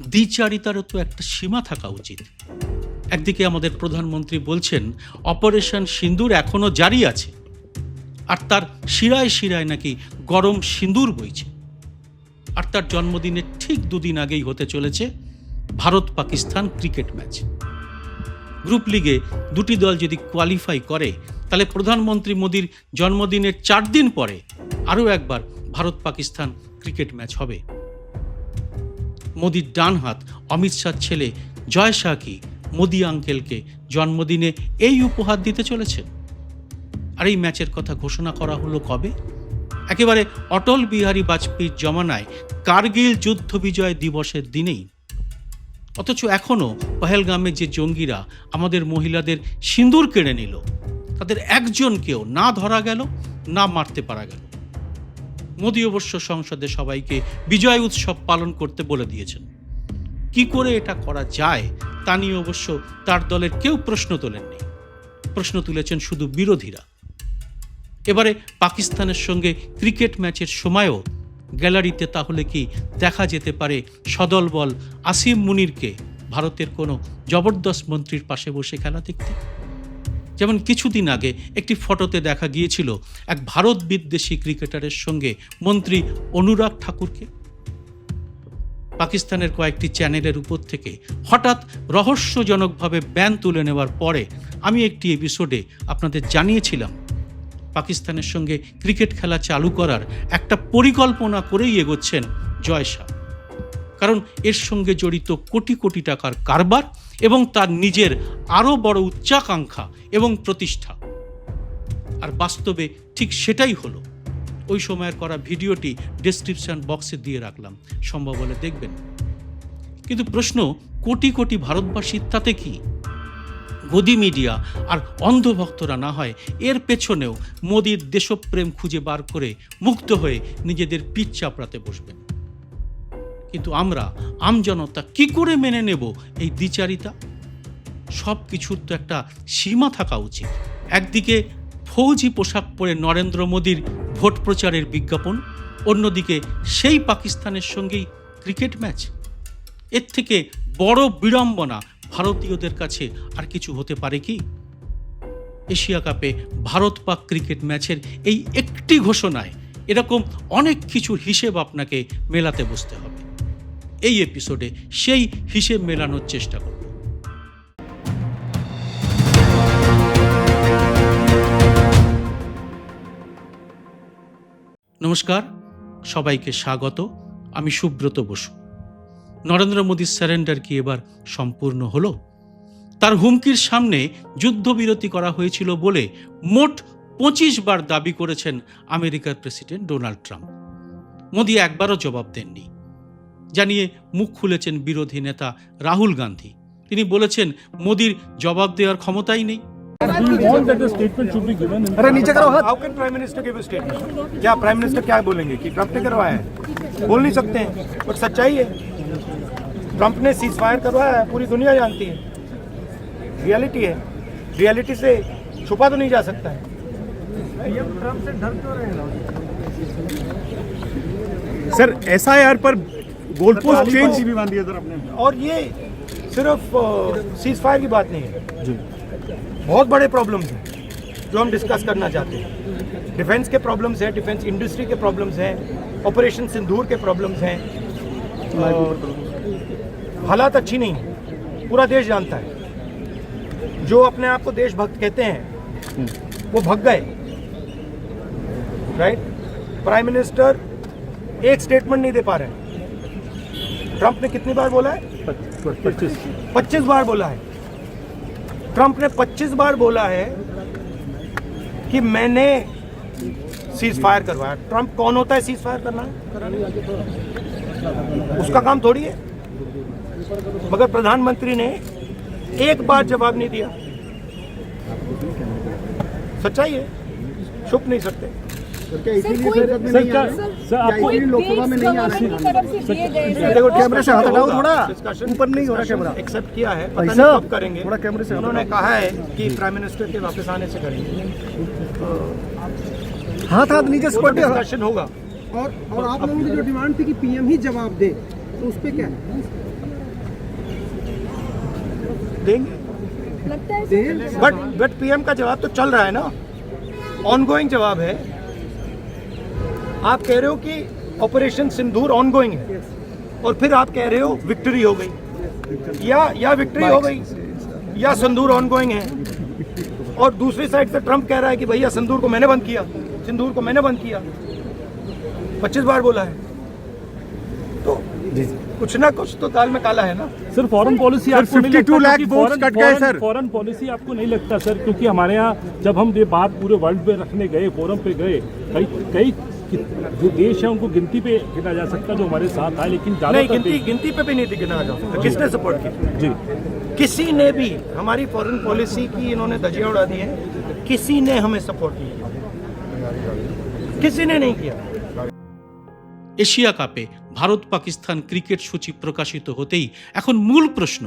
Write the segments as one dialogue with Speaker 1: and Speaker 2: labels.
Speaker 1: দ্বিচারিতারও তো একটা সীমা থাকা উচিত। একদিকে আমাদের প্রধানমন্ত্রী বলছেন, অপারেশন সিন্দুর এখনও জারি আছে, আর তার শিরায় শিরায় নাকি গরম সিঁদুর বইছে। আর তার জন্মদিনের ঠিক দুদিন আগেই হতে চলেছে Bharat Pakistan cricket match. Group লিগে দুটি দল যদি কোয়ালিফাই করে, তাহলে প্রধানমন্ত্রী মোদীর জন্মদিনের চার দিন পরে আরও একবার ভারত পাকিস্তান ক্রিকেট ম্যাচ হবে। মোদির ডান হাত, অমিত শাহর ছেলে জয় শাহ কি মোদি আঙ্কেলকে জন্মদিনে এই উপহার দিতে চলেছে? আর এই ম্যাচের কথা ঘোষণা করা হলো কবে? একেবারে অটল বিহারী বাজপেয়ীর জমানায় কার্গিল যুদ্ধ বিজয় দিবসের দিনেই। অথচ এখনও পহেলগামে যে জঙ্গিরা আমাদের মহিলাদের সিঁদুর কেড়ে নিল, তাদের একজনকেও না ধরা গেল, না মারতে পারা গেল। মোদী অবশ্য সংসদে সবাইকে বিজয় উৎসব পালন করতে বলে দিয়েছেন। কি করে এটা করা যায় তা নিয়ে অবশ্য তার দলের কেউ প্রশ্ন তোলেননি। প্রশ্ন তুলেছেন শুধু বিরোধীরা। এবারে পাকিস্তানের সঙ্গে ক্রিকেট ম্যাচের সময়ও গ্যালারিতে তাহলে কি দেখা যেতে পারে সদল বল আসিম মুনিরকে? ভারতের কোনো জবরদস্ত মন্ত্রীর পাশে বসে খেলা দেখতে? যেমন কিছুদিন আগে একটি ফটোতে দেখা গিয়েছিল এক ভারত বিদ্বেষী ক্রিকেটারের সঙ্গে মন্ত্রী অনুরাগ ঠাকুরকে। পাকিস্তানের কয়েকটি চ্যানেলের উপর থেকে হঠাৎ রহস্যজনকভাবে ব্যান তুলে নেওয়ার পরে আমি একটি এপিসোডে আপনাদের জানিয়েছিলাম, পাকিস্তানের সঙ্গে ক্রিকেট খেলা চালু করার একটা পরিকল্পনা করেই এগোচ্ছেন জয় শাহ। কারণ এর সঙ্গে জড়িত কোটি কোটি টাকার কারবার এবং তার নিজের আরও বড় উচ্চাকাঙ্ক্ষা এবং প্রতিষ্ঠা। আর বাস্তবে ঠিক সেটাই হলো। ওই সময়ের করা ভিডিওটি ডেসক্রিপশন বক্সে দিয়ে রাখলাম। সম্ভব হলে দেখবেন। কিন্তু প্রশ্ন, কোটি কোটি ভারতবাসীর তাতে কি? গদি মিডিয়া আর অন্ধভক্তরা না হয় এর পেছনেও মোদির দেশপ্রেম খুঁজে বার করে মুক্ত হয়ে নিজেদের পিঠ চাপড়াতে বসবেন। কিন্তু আমরা আমজনতা কি করে মেনে নেব এই দ্বিচারিতা? সব কিছুর তো একটা সীমা থাকা উচিত। একদিকে ফৌজি পোশাক পরে নরেন্দ্র মোদীর ভোট প্রচারের বিজ্ঞাপন, অন্যদিকে সেই পাকিস্তানের সঙ্গেই ক্রিকেট ম্যাচ। এর থেকে বড় বিড়ম্বনা ভারতীয়দের কাছে আর কিছু হতে পারে কি? এশিয়া কাপে ভারত পাক ক্রিকেট ম্যাচের এই একটি ঘোষণায় এরকম অনেক কিছুর হিসেব আপনাকে মেলাতে বসতে হবে। এই এপিসোডে সেই হিসেব মেলানোর চেষ্টা করব। নমস্কার, সবাইকে স্বাগত। আমি সুব্রত বসু। নরেন্দ্র মোদীর স্যারেন্ডার কি এবার সম্পূর্ণ হলো? তার হুমকির সামনে যুদ্ধবিরতি করা হয়েছিল বলে মোট পঁচিশ বার দাবি করেছেন আমেরিকার প্রেসিডেন্ট ডোনাল্ড ট্রাম্প। মোদী একবারও জবাব দেননি। জানিয়ে মুখ খুলেছেন বিরোধী নেতা রাহুল গান্ধী তিনি বলেছেন মোদির জবাব দেওয়ার ক্ষমতাই নেই
Speaker 2: Do you want that the statement should be given in
Speaker 3: अरे नीचे करो हाथ
Speaker 4: how can prime minister give statement क्या प्राइम मिनिस्टर क्या बोलेंगे कि ट्रंप ने करवाया है बोल नहीं सकते हैं बट सच्चाई है ट्रंप ने सीज फायर करवाया है पूरी दुनिया जानती है रियलिटी है रियलिटी से छुपा तो नहीं जा सकता है
Speaker 3: सर एसआईआर पर गोल पोस्ट चेंज
Speaker 2: भी बाँध दिया सर आपने
Speaker 4: और ये सिर्फ़ सीज फायर की बात नहीं है। जी। बहुत बड़े प्रॉब्लम्स हैं जो हम डिस्कस करना चाहते हैं। डिफेंस के प्रॉब्लम्स हैं डिफेंस इंडस्ट्री के प्रॉब्लम्स हैं ऑपरेशन सिंदूर के प्रॉब्लम्स हैं। हालात अच्छी नहीं है। पूरा देश जानता है। जो अपने आप को देशभक्त कहते हैं वो भग गए। राइट प्राइम मिनिस्टर एक स्टेटमेंट नहीं दे पा रहे हैं। ट्रंप ने कितनी बार बोला है?
Speaker 2: पच्चीस।
Speaker 4: पच्चीस बार बोला है। ट्रंप ने 25 बार बोला है कि मैंने सीज फायर करवाया। ट्रंप कौन होता है सीज फायर करना? उसका काम थोड़ी है। मगर प्रधानमंत्री ने एक बार जवाब नहीं दिया। सच्चाई है। छुप नहीं सकते। देखो
Speaker 3: कैमरे से हाथ हटाओ थोड़ा। ऊपर नहीं हो रहा कैमरा।
Speaker 4: एक्सेप्ट किया है। पता नहीं कब करेंगे।
Speaker 3: थोड़ा कैमरे से हाथ
Speaker 4: उन्होंने कहा है कि प्राइम मिनिस्टर के वापस आने से करेंगे।
Speaker 3: हाथ हाथ नीचे स्पॉट
Speaker 4: डिस्कशन होगा।
Speaker 5: और और आप लोगों की जो डिमांड थी कि पीएम ही जवाब दे तो उस पर क्या है?
Speaker 4: देंगे।
Speaker 6: लगता है
Speaker 4: बट बट पीएम का जवाब तो चल रहा है ना। ऑनगोइंग जवाब है। आप कह रहे हो कि ऑपरेशन सिंदूर ऑनगोइंग है? और फिर आप कह रहे हो विक्ट्री हो गई। या या विक्ट्री हो गई या सिंदूर ऑनगोइंग है। और दूसरी साइड से ट्रंप कह रहा है कि भैया सिंदूर को मैंने बंद किया। सिंदूर को मैंने बंद किया। पच्चीस बार बोला है। तो कुछ ना कुछ तो दाल में काला है ना?
Speaker 2: सर फॉरेन पॉलिसी
Speaker 3: सर,
Speaker 2: आपको नहीं
Speaker 3: 52
Speaker 2: लगता
Speaker 3: लाख
Speaker 2: क्योंकि
Speaker 3: कट गए, सर।
Speaker 2: फॉरेन पॉलिसी आपको नहीं लगता सर? क्योंकि हमारे यहाँ जब हम ये बात पूरे वर्ल्ड में रखने गए फोरम पे गए कई कई जो देश है उनको गिनती पे गिना जा सकता जो हमारे साथ आए लेकिन
Speaker 4: नहीं
Speaker 2: ज्यादातर
Speaker 4: गिनती
Speaker 2: देश-
Speaker 4: गिनती पे भी नहीं गिना जा सकता किसने सपोर्ट किया
Speaker 2: जी
Speaker 4: किसी ने भी हमारी फॉरेन पॉलिसी की इन्होंने धजिया उड़ा दी है किसी ने हमें सपोर्ट नहीं किया किसी ने नहीं किया
Speaker 1: এশিয়া কাপে ভারত পাকিস্তান ক্রিকেট সূচি প্রকাশিত হতেই এখন মূল প্রশ্ন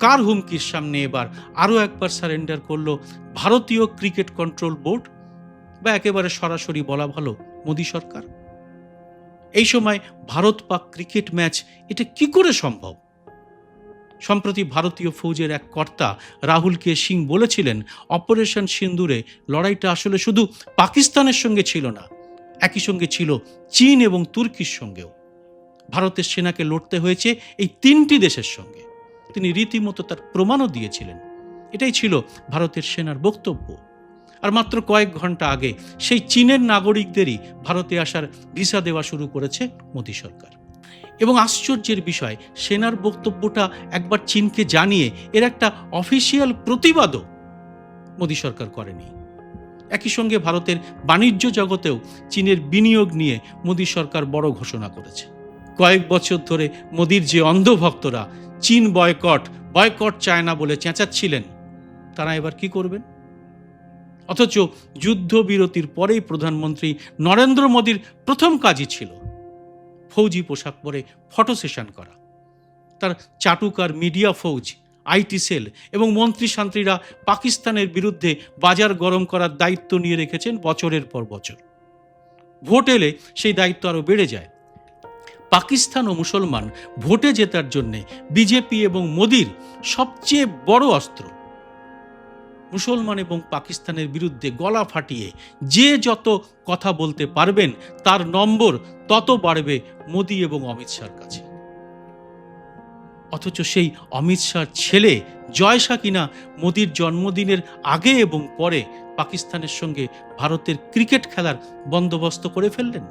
Speaker 1: কার হুমকির সামনে এবার আরও একবার সারেন্ডার করলো ভারতীয় ক্রিকেট কন্ট্রোল বোর্ড বা একেবারে সরাসরি বলা ভালো মোদী সরকার। এই সময় ভারত পাক ক্রিকেট ম্যাচ, এটা কি করে সম্ভব? সম্প্রতি ভারতীয় ফৌজের এক কর্তা রাহুল কে সিং বলেছিলেন, অপারেশন সিন্দুরে লড়াইটা আসলে শুধু পাকিস্তানের সঙ্গে ছিল না, একই সঙ্গে ছিল চীন এবং তুর্কির সঙ্গেও। ভারতের সেনাকে লড়তে হয়েছে এই তিনটি দেশের সঙ্গে। তিনি রীতিমতো তার প্রমাণও দিয়েছিলেন। এটাই ছিল ভারতের সেনার বক্তব্য। আর মাত্র কয়েক ঘণ্টা আগে সেই চীনের নাগরিকদেরই ভারতে আসার ভিসা দেওয়া শুরু করেছে মোদী সরকার। এবং আশ্চর্যের বিষয়, সেনার বক্তব্যটা একবার চীনকে জানিয়ে এর একটা অফিসিয়াল প্রতিবাদও মোদী সরকার করেনি। একই সঙ্গে ভারতের বাণিজ্য জগতেও চীনের বিনিয়োগ নিয়ে মোদী সরকার বড় ঘোষণা করেছে। কয়েক বছর ধরে মোদির যে অন্ধভক্তরা, চীন বয়কট বয়কট চায় না বলে চেঁচাচ্ছিলেন, তারা এবার কি করবেন? অথচ যুদ্ধবিরতির পরেই প্রধানমন্ত্রী নরেন্দ্র মোদীর প্রথম কাজই ছিল ফৌজি পোশাক পরে ফটো সেশন করা। তার চাটুকার মিডিয়া ফৌজ, আইটি সেল এবং মন্ত্রী শান্ত্রীরা পাকিস্তানের বিরুদ্ধে বাজার গরম করার দায়িত্ব নিয়ে রেখেছেন বছরের পর বছর। ভোট এলে সেই দায়িত্ব আরও বেড়ে যায়। পাকিস্তান ও মুসলমান ভোটে জেতার জন্যে বিজেপি এবং মোদির সবচেয়ে বড় অস্ত্র মুসলমান এবং পাকিস্তানের বিরুদ্ধে গলা ফাটিয়ে যে যত কথা বলতে পারবেন, তার নম্বর তত বাড়বে মোদি এবং অমিত শাহর কাছে। অথচ সেই অমিত শাহর ছেলে জয় শাহ কিনা মোদির জন্মদিনের আগে এবং পরে পাকিস্তানের সঙ্গে ভারতের ক্রিকেট খেলার বন্দোবস্ত করে ফেললেন?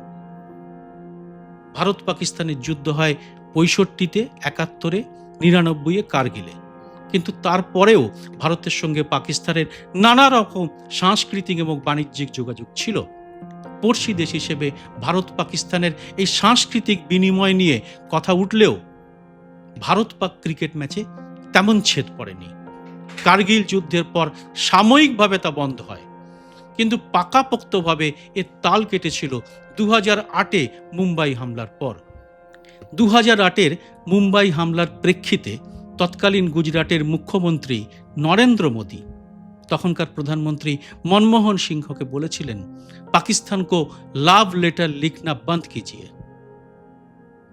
Speaker 1: ভারত পাকিস্তানের যুদ্ধ হয় পঁয়ষট্টিতে, একাত্তরে, নিরানব্বইয়ে কার্গিলে। কিন্তু তারপরেও ভারতের সঙ্গে পাকিস্তানের নানা রকম সাংস্কৃতিক এবং বাণিজ্যিক যোগাযোগ ছিল। পড়শি দেশ হিসেবে ভারত পাকিস্তানের এই সাংস্কৃতিক বিনিময় নিয়ে কথা উঠলেও ভারত পাক ক্রিকেট ম্যাচে তেমন ছেদ পড়েনি। কার্গিল যুদ্ধের পর সাময়িকভাবে তা বন্ধ হয়। কিন্তু পাকাপোক্তভাবে এর তাল কেটেছিল দু হাজার আটে মুম্বাই হামলার পর। দু হাজার আটের মুম্বাই হামলার প্রেক্ষিতে তৎকালীন গুজরাটের মুখ্যমন্ত্রী নরেন্দ্র মোদী। তখনকার প্রধানমন্ত্রী মনমোহন সিংহকে বলেছিলেন, পাকিস্তান কো লাভ লেটার লিখনা বন্ধ কিজিয়ে।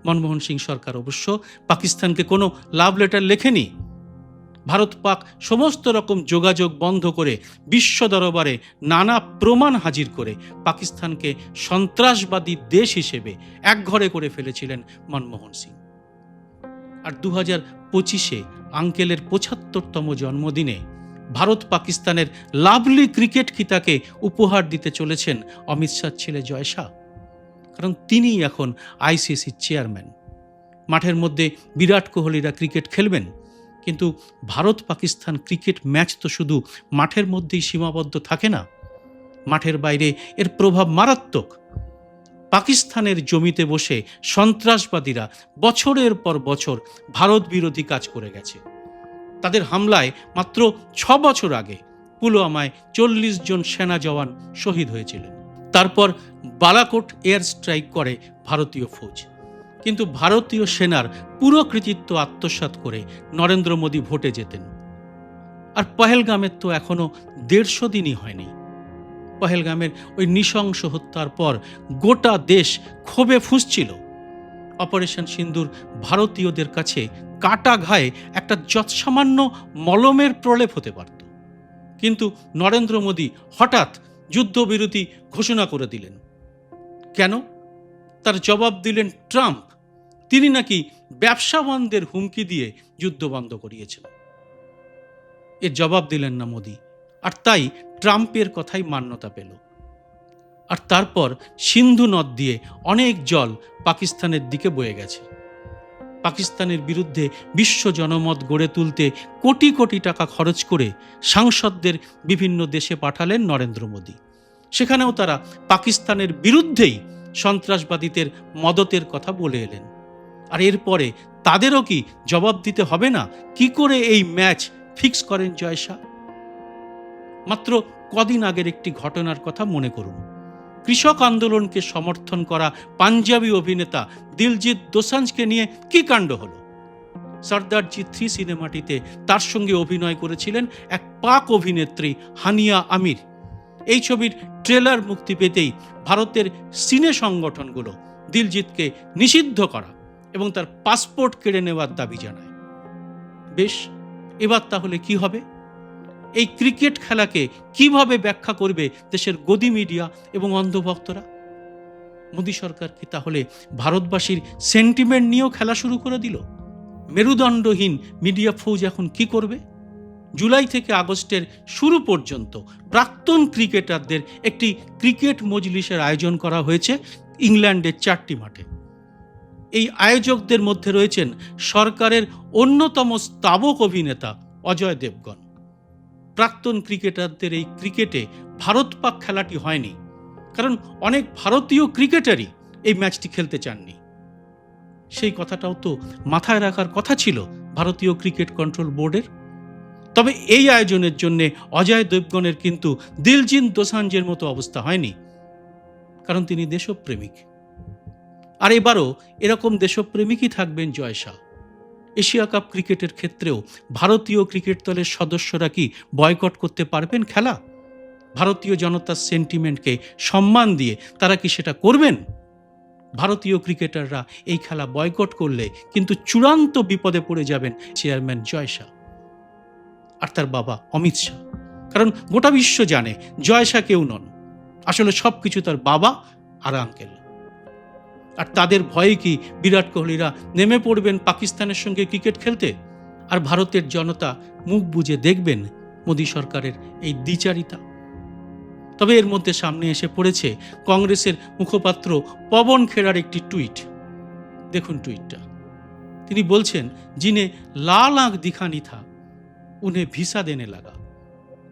Speaker 1: মনমোহন সিং সরকার অবশ্য পাকিস্তানকে কোনো লাভ লেটার লেখেনি। ভারত পাক সমস্ত রকম যোগাযোগ বন্ধ করে বিশ্ব দরবারে নানা প্রমাণ হাজির করে পাকিস্তানকে সন্ত্রাসবাদী দেশ হিসেবে একঘরে করে ফেলেছিলেন মনমোহন সিং। আর দু হাজার পঁচিশে আঙ্কেলের পঁচাত্তরতম জন্মদিনে ভারত পাকিস্তানের লাভলি ক্রিকেট খিতাকে উপহার দিতে চলেছেন অমিত শাহ ছেলে জয় শাহ। কারণ তিনিই এখন আইসিসির চেয়ারম্যান। মাঠের মধ্যে বিরাট কোহলিরা ক্রিকেট খেলবেন, কিন্তু ভারত পাকিস্তান ক্রিকেট ম্যাচ তো শুধু মাঠের মধ্যেই সীমাবদ্ধ থাকে না। মাঠের বাইরে এর প্রভাব মারাত্মক। পাকিস্তানের জমিতে বসে সন্ত্রাসবাদীরা বছরের পর বছর ভারত বিরোধী কাজ করে গেছে। তাদের হামলায় মাত্র ছ বছর আগে পুলওয়ামায় চল্লিশ জন সেনা জওয়ান শহীদ হয়েছিলেন। তারপর বালাকোট এয়ার স্ট্রাইক করে ভারতীয় ফৌজ। কিন্তু ভারতীয় সেনার পুরো কৃতিত্ব আত্মসাৎ করে নরেন্দ্র মোদী ভোটে যেতেন। আর পহেলগামের তো এখনও দেড়শো দিনই হয়নি। পহেলগামের ওই নৃশংস হত্যার পর গোটা দেশ ক্ষোভে ফুঁসছিল। অপারেশন সিন্দুর ভারতীয়দের কাছে কাটা ঘায়ে একটা যৎসামান্য মলমের প্রলেপ হতে পারত। কিন্তু নরেন্দ্র মোদী হঠাৎ যুদ্ধবিরতি ঘোষণা করে দিলেন। কেন? তার জবাব দিলেন ট্রাম্প। তিনি নাকি ব্যবসা বন্ধের হুমকি দিয়ে যুদ্ধ বন্ধ করিয়েছেন। এর জবাব দিলেন না মোদি। আর তাই ট্রাম্পের কথাই মান্যতা পেল। আর তারপর সিন্ধু নদ দিয়ে অনেক জল পাকিস্তানের দিকে বয়ে গেছে। পাকিস্তানের বিরুদ্ধে বিশ্ব জনমত গড়ে তুলতে কোটি কোটি টাকা খরচ করে সাংসদদের বিভিন্ন দেশে পাঠালেন নরেন্দ্র মোদী। সেখানেও তারা পাকিস্তানের বিরুদ্ধেই সন্ত্রাসবাদীদের মদতের কথা বলে এলেন। আর এরপরে তাদেরও কি জবাব দিতে হবে না? কি করে এই ম্যাচ ফিক্স করেন জয় শাহ? মাত্র কদিন আগের একটি ঘটনার কথা মনে করুন। কৃষক আন্দোলনকে সমর্থন করা পাঞ্জাবি অভিনেতা দিলজিৎ দোসাঞ্জকে নিয়ে কি কাণ্ড হলো? সর্দারজি থ্রি সিনেমাটিতে তার সঙ্গে অভিনয় করেছিলেন এক পাক অভিনেত্রী হানিয়া আমির। এই ছবির ট্রেলার মুক্তি পেতেই ভারতের সিনে সংগঠনগুলো দিলজিৎকে নিষিদ্ধ করা এবং তার পাসপোর্ট কেড়ে নেওয়ার দাবি জানায়। বেশ, এবার তাহলে কি হবে? এই ক্রিকেট খেলাকে কীভাবে ব্যাখ্যা করবে দেশের গদি মিডিয়া এবং অন্ধভক্তরা? মোদী সরকার কি তাহলে ভারতবাসীর সেন্টিমেন্ট নিয়েও খেলা শুরু করে দিল? মেরুদণ্ডহীন মিডিয়া ফৌজ এখন কি করবে? জুলাই থেকে আগস্টের শুরু পর্যন্ত প্রাক্তন ক্রিকেটারদের একটি ক্রিকেট মজলিসের আয়োজন করা হয়েছে ইংল্যান্ডের চারটি মাঠে। এই আয়োজকদের মধ্যে রয়েছেন সরকারের অন্যতম স্তাবক অভিনেতা অজয় দেবগন। প্রাক্তন ক্রিকেটারদের এই ক্রিকেটে ভারত পাক খেলাটি হয়নি। কারণ অনেক ভারতীয় ক্রিকেটারই এই ম্যাচটি খেলতে চাননি। সেই কথাটাও তো মাথায় রাখার কথা ছিল ভারতীয় ক্রিকেট কন্ট্রোল বোর্ডের। তবে এই আয়োজনের জন্য অজয় দেবগণের কিন্তু দিলজিন দোসাঞ্জের মতো অবস্থা হয়নি। কারণ তিনি দেশপ্রেমিক। আর এবারও এরকম দেশপ্রেমিকই থাকবেন জয় শাহ। এশিয়া কাপ ক্রিকেটের ক্ষেত্রেও ভারতীয় ক্রিকেট দলের সদস্যরা কি বয়কট করতে পারবেন খেলা? ভারতীয় জনতার সেন্টিমেন্টকে সম্মান দিয়ে তারা কি সেটা করবেন? ভারতীয় ক্রিকেটাররা এই খেলা বয়কট করলে কিন্তু চূড়ান্ত বিপদে পড়ে যাবেন চেয়ারম্যান জয় শাহ। আর তার বাবা অমিত শাহ। কারণ গোটা বিশ্ব জানে জয় শাহ কেউ নন। আসলে সব কিছু তার বাবা আর আঙ্কেল। আর তাদের ভয়ে কি বিরাট কোহলিরা নেমে পড়বেন পাকিস্তানের সঙ্গে ক্রিকেট খেলতে আর ভারতের জনতা মুখ বুজে দেখবেন মোদী সরকারের এই দ্বিচারিতা তবে এর মধ্যে সামনে এসে পড়েছে কংগ্রেসের মুখপাত্র পবন খেরার একটি টুইট দেখুন টুইটটা তিনি বলছেন जिन्हें लाल आंख दिखानी था उन्हें ভিসা देने लगा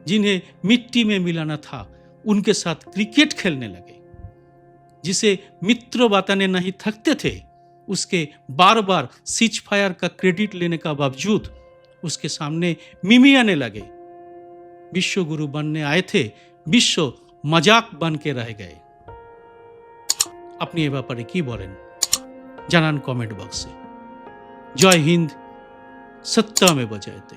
Speaker 1: जिन्हें मिट्टी में मिलाना था उनके साथ क्रिकेट खेलने लगे जिसे मित्र बताने नहीं थकते थे उसके बार बार सीच फायर का क्रेडिट लेने का बावजूद उसके सामने मिमी आने लगे विश्व गुरु बनने आए थे বিশ্ব মজাক বানকে রয়ে গয়ে আপনি এ ব্যাপারে কি বলেন জানান কমেন্ট বক্সে জয় হিন্দ সত্যমে বজায়তে